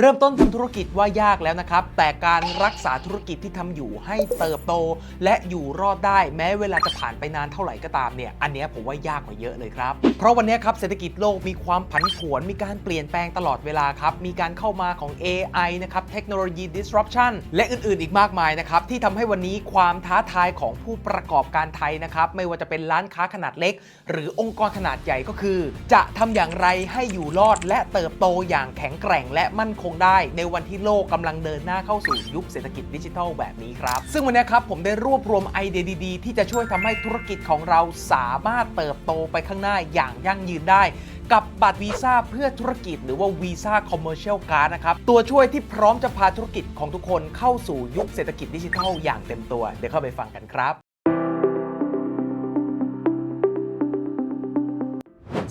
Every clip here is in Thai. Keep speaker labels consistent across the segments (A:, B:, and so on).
A: เริ่มต้นทำธุรกิจว่ายากแล้วนะครับ แต่การรักษาธุรกิจที่ทำอยู่ให้เติบโต และอยู่รอดได้แม้เวลาจะผ่านไปนานเท่าไหร่ก็ตามเนี่ย อันเนี้ยผมว่ายากกว่าเยอะเลยครับ เพราะวันนี้ครับเศรษฐกิจโลกมีความผันผวน มีการเปลี่ยนแปลงตลอดเวลาครับ มีการเข้ามาของ AI นะครับ เทคโนโลยี disruption และอื่นๆ อีกมากมายนะครับ ที่ทำให้วันนี้ความท้าทายของผู้ประกอบการไทยนะครับ ไม่ว่าจะเป็นร้านค้าขนาดเล็ก หรือองค์กรขนาดใหญ่ก็คือ จะทำอย่างไรให้อยู่รอดและเติบโตอย่างแข็งแกร่งและมั่นคงได้ในวันที่โลกกำลังเดินหน้าเข้าสู่ยุคเศรษฐกิจดิจิทัลแบบนี้ครับ ซึ่งวันนี้ครับผมได้รวบรวมไอเดียดีๆ ที่จะช่วยทำให้ธุรกิจของเราสามารถเติบโตไปข้างหน้าอย่างยั่งยืนได้กับบัตรวีซ่าเพื่อธุรกิจหรือว่าวีซ่าคอมเมอร์เชียลการ์ดนะครับ ตัวช่วยที่พร้อมจะพาธุรกิจของทุกคนเข้าสู่ยุคเศรษฐกิจดิจิทัลอย่างเต็มตัว เดี๋ยวเข้าไปฟังกันครับ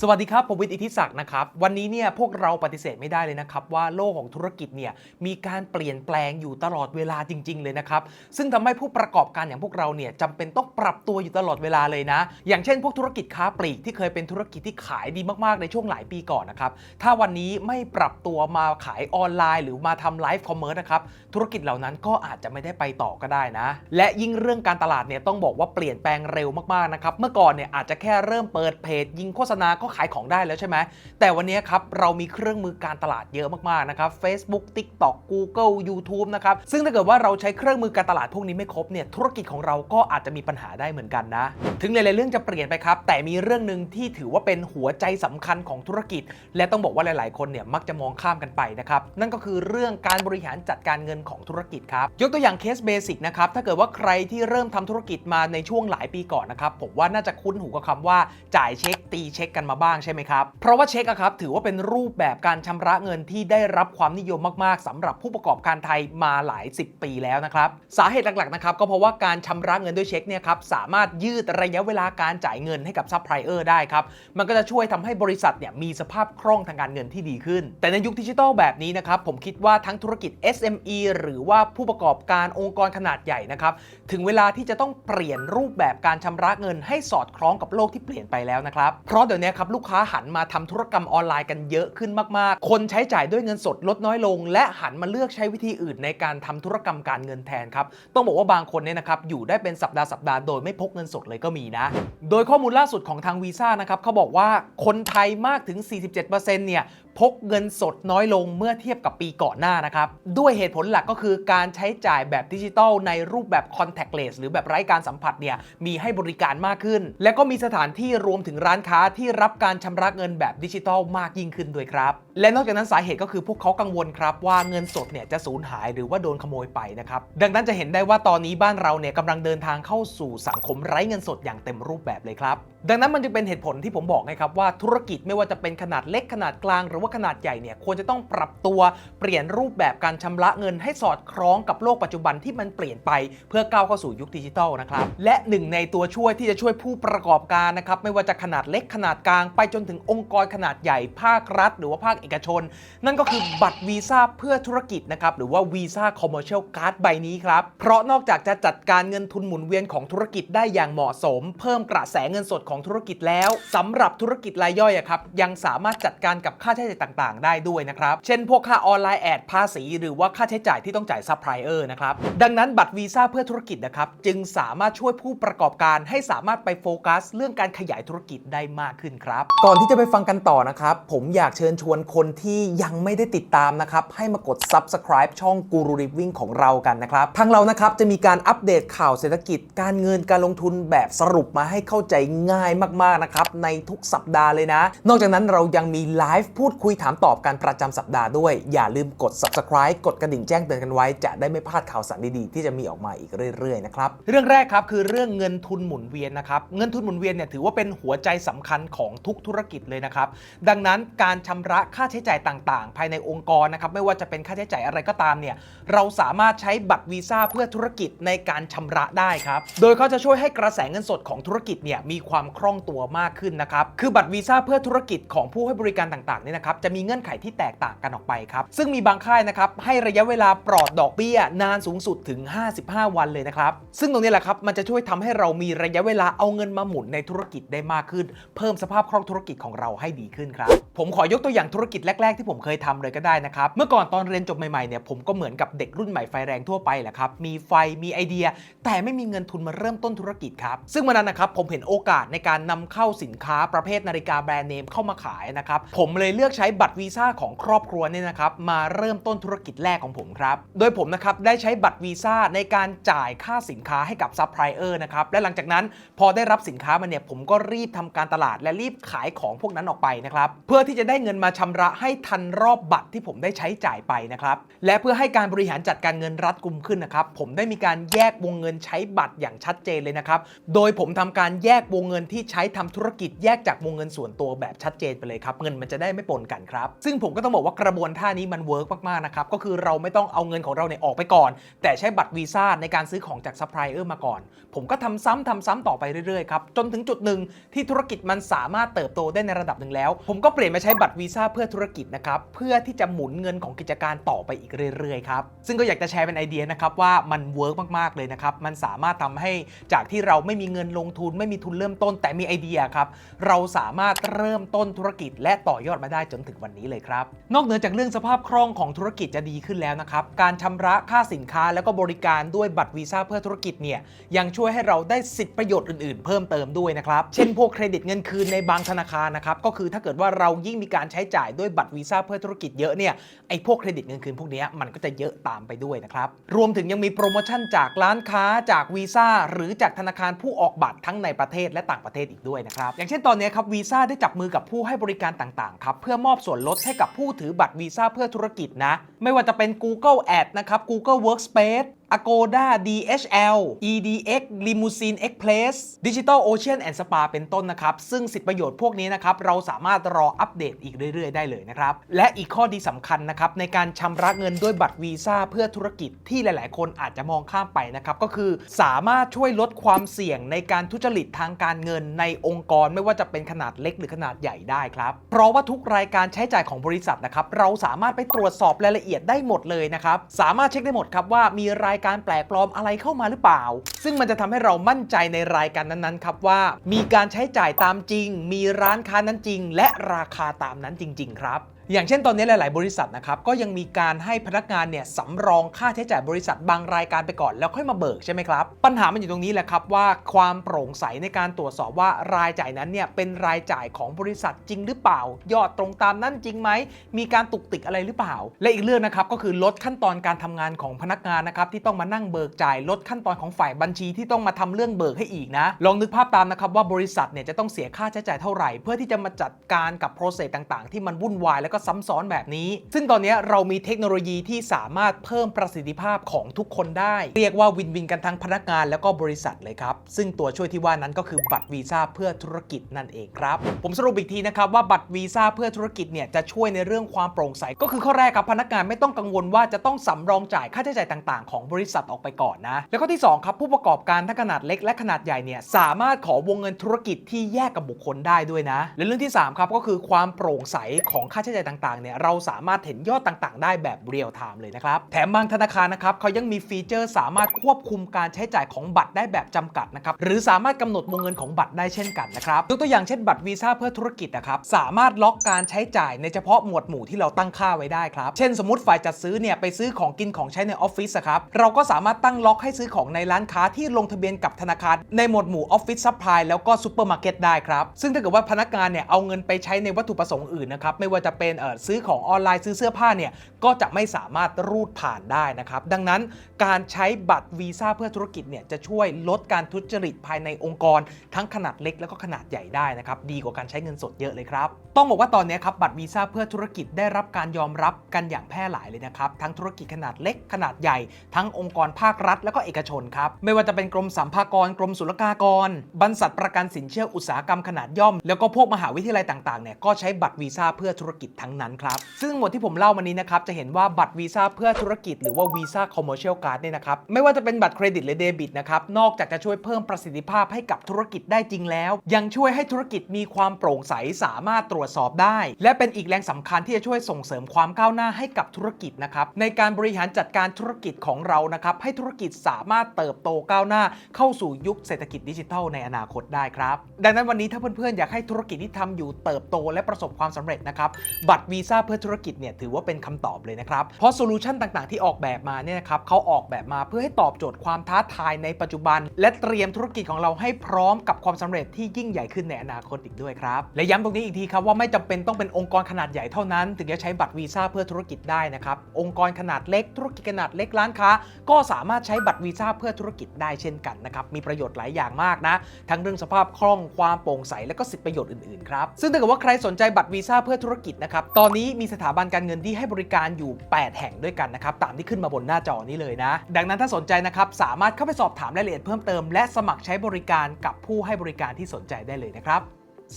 A: สวัสดีครับ ผมวิทย์อิทธิศักดิ์นะครับ วันนี้เนี่ยพวกเราปฏิเสธไม่ได้เลยนะครับ ว่าโลกของธุรกิจเนี่ยมีการเปลี่ยนแปลงอยู่ตลอดเวลาจริง ๆ เลยนะครับ ซึ่งทำให้ผู้ประกอบการอย่างพวกเราเนี่ยจำเป็นต้องปรับตัวอยู่ตลอดเวลาเลยนะ อย่างเช่น พวกธุรกิจค้าปลีกที่เคยเป็นธุรกิจที่ขายดีมากๆในช่วงหลายปีก่อนนะครับ ถ้าวันนี้ไม่ปรับตัวมาขายออนไลน์ หรือมาทำไลฟ์คอมเมอร์สนะครับธุรกิจเหล่านั้นก็อาจจะไม่ได้ไปต่อก็ได้นะ และยิ่งเรื่องการตลาดเนี่ยต้องบอกว่าเปลี่ยนแปลงเร็วมากๆนะครับเมื่อก่อนเนี่ยอาจจะแค่เริ่มเปิดเพจยิงโฆษณาก็ขายของได้แล้วใช่ไหมแต่วันนี้ครับเรามีเครื่องมือการตลาดเยอะมากๆนะครับ Facebook TikTok Google YouTube นะครับซึ่งถ้าเกิดว่าเราใช้เครื่องมือการตลาดพวกนี้ไม่ครบเนี่ยธุรกิจของเราก็อาจจะมีปัญหาได้เหมือนกันนะ ถึงหลายๆเรื่องจะเปลี่ยนไปครับ แต่มีเรื่องหนึ่งที่ถือว่าเป็นหัวใจสำคัญของธุรกิจ และต้องบอกว่าหลาย ๆ คนเนี่ยมักจะมองข้ามกันไปนะครับนั่นก็คือเรื่องการบริหารจัดการเงินของธุรกิจครับยกตัวอย่างเคสเบสิกนะครับถ้าเกิดว่าใครที่เริ่มทำธุรกิจมาในช่วงหลายปีก่อนนะครับผมว่าน่าจะคุ้นหูกับคำว่าจ่ายเช็คตีเช็คกันมาบ้างใช่ไหมครับ เพราะว่าเช็คอะครับถือว่าเป็นรูปแบบการชำระเงินที่ได้รับความนิยมมากๆสำหรับผู้ประกอบการไทยมาหลาย 10 ปีแล้วนะครับสาเหตุหลักๆนะครับก็เพราะว่าการชำระเงินด้วยเช็คเนี่ยครับสามารถยืดระยะเวลาการจ่ายเงินให้กับซัพพลายเออร์ได้ครับมันก็จะช่วยทำให้บริษัทเนี่ยมีสภาพคล่องทางการเงินที่ดีขึ้น แต่ในยุคดิจิทัลแบบนี้นะครับผมคิดว่าทั้งธุรกิจ SME หรือว่าผู้ประกอบการองค์กรขนาดใหญ่นะครับถึงเวลาที่จะต้องเปลี่ยนรูปแบบการชำระเงินให้สอดคล้องกับโลกที่เปลี่ยนไปแล้วนะครับเพราะเดี๋ยวนี้ครับลูกค้าหันมาทำธุรกรรมออนไลน์กันเยอะขึ้นมากๆ คนใช้จ่ายด้วยเงินสดลดน้อยลง และหันมาเลือกใช้วิธีอื่นในการทำธุรกรรมการเงินแทนครับ ต้องบอกว่าบางคนเนี่ยนะครับอยู่ได้เป็นสัปดาห์สัปดาห์โดยไม่พกเงินสดเลยก็มีนะ โดยข้อมูลล่าสุดของทางวีซ่านะครับเขาบอกว่าคนไทยมากถึง 47%เนี่ย พกเงินสดน้อยลงเมื่อเทียบกับปีก่อนหน้านะครับ ด้วยเหตุผลหลักก็คือการใช้จ่ายแบบดิจิทัลในรูปแบบ contactless หรือแบบไร้การสัมผัสเนี่ยมีให้บริการมากขึ้น และก็มีสถานที่รวมถึงร้านค้าที่รับการชำระเงินแบบดิจิทัลมากยิ่งขึ้นด้วยครับ และนอกจากนั้นสาเหตุก็คือพวกเขากังวลครับว่าเงินสดเนี่ยจะสูญหายหรือว่าโดนขโมยไปนะครับดังนั้นจะเห็นได้ว่าตอนนี้บ้านเราเนี่ยกำลังเดินทางเข้าสู่สังคมไร้เงินสดอย่างเต็มรูปแบบเลยครับดังนั้นมันจึงเป็นเหตุผลที่ผมบอกนะครับว่าธุรกิจไม่ว่าจะเป็นขนาดเล็กขนาดกลางหรือว่าขนาดใหญ่เนี่ยควรจะต้องปรับตัวเปลี่ยนรูปแบบการชำระเงินให้สอดคล้องกับโลกปัจจุบันที่มันเปลี่ยนไปเพื่อก้าวเข้าสู่ยุคดิจิทัลนะครับและหนึ่งในตัวช่วยที่จะช่วยผู้ประกอบการนะครับไม่ว่าจะขนาดเล็กขนาดกลางไปจนถึงองค์กรขนาดใหญ่ภาครัฐ หรือว่าภาคเอกชน นั่นก็คือบัตรวีซ่าเพื่อธุรกิจนะครับหรือว่าวีซ่าคอมเมอร์เชียลการ์ดใบนี้ครับเพราะนอกจากจะจัดการเงินทุนหมุนเวียนของธุรกิจได้อย่างเหมาะสม เพิ่มกระแสเงินสดของธุรกิจแล้วสำหรับธุรกิจรายย่อยอะครับยังสามารถจัดการกับค่าใช้จ่ายต่างๆ ได้ด้วยนะครับ เช่นพวกค่าออนไลน์แอดภาษี หรือว่าค่าใช้จ่ายที่ต้องจ่ายซัพพลายเออร์นะครับ ดังนั้นบัตรวีซ่าเพื่อธุรกิจนะครับ จึงสามารถช่วยผู้ประกอบการให้สามารถไปโฟกัส เรื่องการขยายธุรกิจได้มากขึ้นครับ ก่อนที่จะไปฟังกันต่อนะครับ ผมอยากเชิญชวนคนที่ยังไม่ได้ติดตามนะครับให้มากด subscribe ช่อง Guru Living ของเรากันนะครับทางเรานะครับจะมีการอัปเดตข่าวเศรษฐกิจ การเงินการลงทุนแบบสรุปมาให้เข้าใจง่ายมากๆนะครับในทุกสัปดาห์เลยนะ นอกจากนั้นเรายังมีไลฟ์พูดคุยุยถามตอบกันประจำสัปดาห์ด้วย อย่าลืมกด subscribe กดกระดิ่งแจ้งเตือนกันไว้ จะได้ไม่พลาดข่าวสารดีๆ ที่จะมีออกมาอีกเรื่อยๆนะครับเรื่องแรกครับคือเรื่องเงินทุนหมุนเวียนนะครับเงินทุนหมุนเวียนเนี่ยถือว่าเป็นหัวใจสำคัญของทุกธุรกิจเลยนะครับดังนั้นการชำระค่าใช้จ่ายต่าง ๆ ภายในองค์กรนะครับไม่ว่าจะเป็นค่าใช้จ่ายอะไรก็ตามเนี่ยเราสามารถใช้บัตรวีซ่าเพื่อธุรกิจในการชำระได้ครับโดยเขาจะช่วยให้กระแสเงินสดของธุรกิจเนี่ยมีความคล่องตัวมากขึ้นนะครับคือบัตรวีซ่าเพื่อธุรกิจของผู้ให้บริการต่างๆเนี่ยนะครับจะมีเงื่อนไขที่แตกต่างกันออกไปครับ ซึ่งมีบางค่ายนะครับให้ระยะเวลาปลอดดอกเบี้ย นานสูงสุดถึง 55 วันเลยนะครับ ซึ่งตรงนี้แหละครับมันจะช่วยทำให้เรามีระยะเวลาเอาเงินมาหมุนในธุรกิจได้มากขึ้น เพิ่มสภาพคล่องธุรกิจของเราให้ดีขึ้นครับ ผมขอยกตัวอย่างธุรกิจแรก ๆ ที่ผมเคยทำเลยก็ได้นะครับ เมื่อก่อนตอนเรียนจบใหม่ๆเนี่ยผมก็เหมือนกับเด็กรุ่นใหม่ไฟแรงทั่วไปแหละครับ มีไฟมีไอเดีย แต่ไม่มีเงินทุนมาเริ่มต้นธุรกิจครับซึ่งวันนั้นนะครับผมเห็นโอกาสในการนำเข้าสินค้าประเภทนาฬิกาแบรนด์เนมเข้ามาขายนะครับผมเลยเลือกใช้บัตรวีซ่าของครอบครัวเนี่ยนะครับมาเริ่มต้นธุรกิจแรกของผมครับ โดยผมนะครับได้ใช้บัตรวีซ่าในการจ่ายค่าสินค้าให้กับซัพพลายเออร์นะครับ และหลังจากนั้นพอได้รับสินค้ามาเนี่ยผมก็รีบทำการตลาดและรีบขายของพวกนั้นออกไปนะครับเพื่อที่จะได้เงินมาชำระให้ทันรอบบัตรที่ผมได้ใช้จ่ายไปนะครับและเพื่อให้การบริหารจัดการเงินรัดกุมขึ้นนะครับผมได้มีการแยกวงเงินใช้บัตรอย่างชัดเจนเลยนะครับโดยผมทำการแยกวงเงินที่ใช้ทำธุรกิจแยกจากวงเงินส่วนตัวแบบชัดเจนไปเลยครับเงินมันจะได้ไม่ปนกันครับ ซึ่งผมก็ต้องบอกว่ากระบวนท่านี้มันเวิร์กมากๆนะครับ ก็คือเราไม่ต้องเอาเงินของเราเนี่ยออกไปก่อน แต่ใช้บัตรวีซ่าในการซื้อของจากซัพพลายเออร์มาก่อน ผมก็ทำซ้ำทำซ้ำต่อไปเรื่อยๆครับ จนถึงจุดหนึ่งที่ธุรกิจมันสามารถเติบโตได้ในระดับหนึ่งแล้ว ผมก็เปลี่ยนมาใช้บัตรวีซ่าเพื่อธุรกิจนะครับเพื่อที่จะหมุนเงินของกิจการต่อไปอีกเรื่อยๆครับซึ่งก็อยากจะแชร์เป็นไอเดียนะครับว่ามันเวิร์กมากๆเลยนะครับมันสามารถทำให้จากที่เราไม่มีเงินลงทุน ไม่มีทุนเริ่มต้น แต่มีไอเดียครับเราสามารถเริ่มต้นธุรกิจและต่อยอดมาได้จนถึงวันนี้เลยครับ นอกเหนือจากเรื่องสภาพคล่องของธุรกิจจะดีขึ้นแล้วนะครับ การชำระค่าสินค้าแล้วก็บริการด้วยบัตรวีซ่าเพื่อธุรกิจเนี่ยยังช่วยให้เราได้สิทธิประโยชน์อื่นๆ เพิ่มเติมด้วยนะครับ เช่นพวกเครดิตเงินคืนในบางธนาคารนะครับก็คือถ้าเกิดว่าเรายิ่งมีการใช้จ่ายด้วยบัตรวีซ่าเพื่อธุรกิจเยอะเนี่ยไอ้พวกเครดิตเงินคืนพวกนี้มันก็จะเยอะตามไปด้วยนะครับรวมถึงยังมีโปรโมชั่นจากร้านค้าจากวีซ่าหรือจากธนาคารผู้ออกบัตรทั้งในประเทศและต่างประเทศอีกด้วยนะครับอย่างเช่นตอนนี้ครับวีซ่าได้จับมือกับผู้ให้บริการต่างๆครับเพื่อมอบส่วนลดให้กับผู้ถือบัตรวีซ่าเพื่อธุรกิจนะ ไม่ว่าจะเป็น Google Ad นะครับ Google Workspace Agoda DHL EDX Limousine Express Digital Ocean and Spa เป็นต้นนะครับ ซึ่งสิทธิประโยชน์พวกนี้นะครับ เราสามารถรออัปเดตอีกเรื่อย ๆ ได้เลยนะครับ และอีกข้อดีสำคัญนะครับ ในการชำระเงินด้วยบัตรวีซ่าเพื่อธุรกิจที่หลาย ๆ คนอาจจะมองข้ามไปนะครับ ก็คือสามารถช่วยลดความเสี่ยงในการทุจริตทางการเงินในองค์กรไม่ว่าจะเป็นขนาดเล็กหรือขนาดใหญ่ได้ครับ เพราะว่าทุกรายการใช้จ่ายของบริษัทนะครับเราสามารถไปตรวจสอบรายละเอียดได้หมดเลยนะครับสามารถเช็คได้หมดครับว่ามีรายการแปลกปลอมอะไรเข้ามาหรือเปล่า ซึ่งมันจะทำให้เรามั่นใจในรายการนั้นๆครับว่า มีการใช้จ่ายตามจริง มีร้านค้านั้นจริง และราคาตามนั้นจริง ๆ ครับ อย่างเช่นตอนนี้หลาย ๆ บริษัทนะครับก็ยังมีการให้พนักงานเนี่ยสำรองค่าใช้จ่ายบริษัทบางรายการไปก่อนแล้วค่อยมาเบิกใช่ไหมครับ ปัญหามันอยู่ตรงนี้แหละครับว่าความโปร่งใสในการตรวจสอบว่ารายจ่ายนั้นเนี่ยเป็นรายจ่ายของบริษัทจริงหรือเปล่า ยอดตรงตามนั้นจริงไหมมีการตุกติกอะไรหรือเปล่า และอีกเรื่องนะครับก็คือลดขั้นตอนการทำงานของพนักงานนะครับที่ต้องมานั่งเบิกจ่ายลดขั้นตอนของฝ่ายบัญชีที่ต้องมาทำเรื่องเบิกให้อีกนะลองนึกภาพตามนะครับว่าบริษัทเนี่ยจะต้องเสียค่าใช้จ่ายเท่าไหร่ เพื่อที่จะมาจัดการกับโปรเซสต่าง ๆ ที่มันวุ่นวายแล้วก็ซ้ำซ้อนแบบนี้ ซึ่งตอนนี้เรามีเทคโนโลยีที่สามารถเพิ่มประสิทธิภาพของทุกคนได้ เรียกว่าวินวินกันทั้งพนักงานแล้วก็บริษัทเลยครับ ซึ่งตัวช่วยที่ว่านั้นก็คือบัตรวีซ่าเพื่อธุรกิจนั่นเองครับ ผมสรุปอีกทีนะครับว่าบัตรวีซ่าเพื่อธุรกิจเนี่ยจะช่วยในเรื่องความโปร่งใส ก็คือข้อแรกครับพนักงานไม่ต้องกังวลว่าจะต้องสำรองจ่ายค่าใช้จ่ายต่าง ๆ ของบริษัทออกไปก่อนนะ แล้วก็ที่สองครับผู้ประกอบการทั้งขนาดเล็กและขนาดใหญ่เนี่ยสามารถขอวงเงินธุรกิจที่แยกกับบุคคลได้ด้วยนะและเรื่องที่สามครับก็คือความโปร่งใสของค่าใช้จ่ายต่างๆเนี่ยเราสามารถเห็นยอดต่างๆ ได้แบบเรียลไทม์เลยนะครับ แถมบางธนาคารนะครับเขายังมีฟีเจอร์สามารถควบคุมการใช้จ่ายของบัตรได้แบบจำกัดนะครับหรือสามารถกำหนดวงเงินของบัตรได้เช่นกันนะครับยกตัวอย่างเช่นบัตรวีซ่าเพื่อธุรกิจนะครับสามารถล็อกการใช้จ่ายในเฉพาะหมวดหมู่ที่เราตั้งค่าไว้ได้ครับเช่นสมมติฝ่ายจัดซื้อเนี่ยไปซื้อของกินของใช้ในออฟฟิศครับเราก็สามารถตั้งล็อกให้ซื้อของในร้านค้าที่ลงทะเบียนกับธนาคาร ในหมวดหมู่ออฟฟิศซัพพลายแล้วก็ซูเปอร์มาร์เก็ตได้ครับซึ่งถ้าเกิดว่าพนักงานเนี่ยเอาเงินไปใช้ในวัตถุประสงค์อื่นนะครับไม่ว่าจะเป็นซื้อของออนไลน์ซื้อเสื้อผ้าเนี่ยก็จะไม่สามารถรูดผ่านได้นะครับ ดังนั้นการใช้บัตรวีซ่าเพื่อธุรกิจเนี่ยจะช่วยลดการทุจริตภายในองค์กร ทั้งขนาดเล็กแล้วก็ขนาดใหญ่ได้นะครับดีกว่าการใช้เงินสดเยอะเลยครับ ต้องบอกว่าตอนนี้ครับบัตรวีซ่าเพื่อธุรกิจได้รับการยอมรับกันอย่างแพร่หลายเลยนะครับทั้งธุรกิจขนาดเล็กขนาดใหญ่ ทั้งองค์กรภาครัฐ แล้วก็เอกชนครับไม่ว่าจะเป็นกรมสรรพากรกรมศุลกากร บรรษัทประกันสินเชื่ออุตสาหกรรมขนาดย่อม แล้วก็พวกมหาวิทยาลัยต่างๆเนี่ยก็ใช้บัตรวีซ่าเพื่อธุรกิจทั้งทั้งนั้นครับ ซึ่งหมดที่ผมเล่ามานี้นะครับ จะเห็นว่าบัตรวีซ่าเพื่อธุรกิจหรือว่าวีซ่าคอมเมอร์เชียลการ์ดเนี่ยนะครับ ไม่ว่าจะเป็นบัตรเครดิตหรือเดบิตนะครับ นอกจากจะช่วยเพิ่มประสิทธิภาพให้กับธุรกิจได้จริงแล้ว ยังช่วยให้ธุรกิจมีความโปร่งใสสามารถตรวจสอบได้ และเป็นอีกแรงสำคัญที่จะช่วยส่งเสริมความก้าวหน้าให้กับธุรกิจนะครับในการบริหารจัดการธุรกิจของเรานะครับให้ธุรกิจสามารถเติบโตก้าวหน้า เข้าสู่ยุคเศรษฐกิจดิจิทัลในอนาคตได้ครับ ดังนั้นวันนี้ถ้าเพื่อนๆอยากให้ธุรกิจที่ทำอยู่เติบโตและประสบความสำเร็จนะครับบัตรวีซ่าเพื่อธุรกิจเนี่ยถือว่าเป็นคำตอบเลยนะครับ เพราะโซลูชันต่างๆ ที่ออกแบบมาเนี่ยนะครับเขาออกแบบมาเพื่อให้ตอบโจทย์ความท้าทายในปัจจุบัน และเตรียมธุรกิจของเราให้พร้อมกับความสำเร็จที่ยิ่งใหญ่ขึ้นในอนาคตอีกด้วยครับ และย้ำตรงนี้อีกทีครับว่าไม่จำเป็นต้องเป็นองค์กรขนาดใหญ่เท่านั้น ถึงจะใช้บัตรวีซ่าเพื่อธุรกิจได้นะครับองค์กรขนาดเล็กธุรกิจขนาดเล็กร้านค้า ก็สามารถใช้บัตรวีซ่าเพื่อธุรกิจได้เช่นกันนะครับมีประโยชน์หลายอย่างมากนะ ทั้งเรื่องสภาพคล่องความโปร่งใสและก็สิทธิประโยชน์อื่นๆครับซึ่งถ้าเกิดว่าใครสนใจบัตรวีซ่าเพื่อธุรกิจนะครับ ตอนนี้มีสถาบันการเงินที่ให้บริการอยู่ 8 แห่งด้วยกันนะครับ ตามที่ขึ้นมาบนหน้าจอนี้เลยนะ ดังนั้นถ้าสนใจนะครับ สามารถเข้าไปสอบถามรายละเอียดเพิ่มเติม และสมัครใช้บริการกับผู้ให้บริการที่สนใจได้เลยนะครับ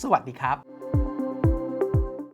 A: สวัสดีครับ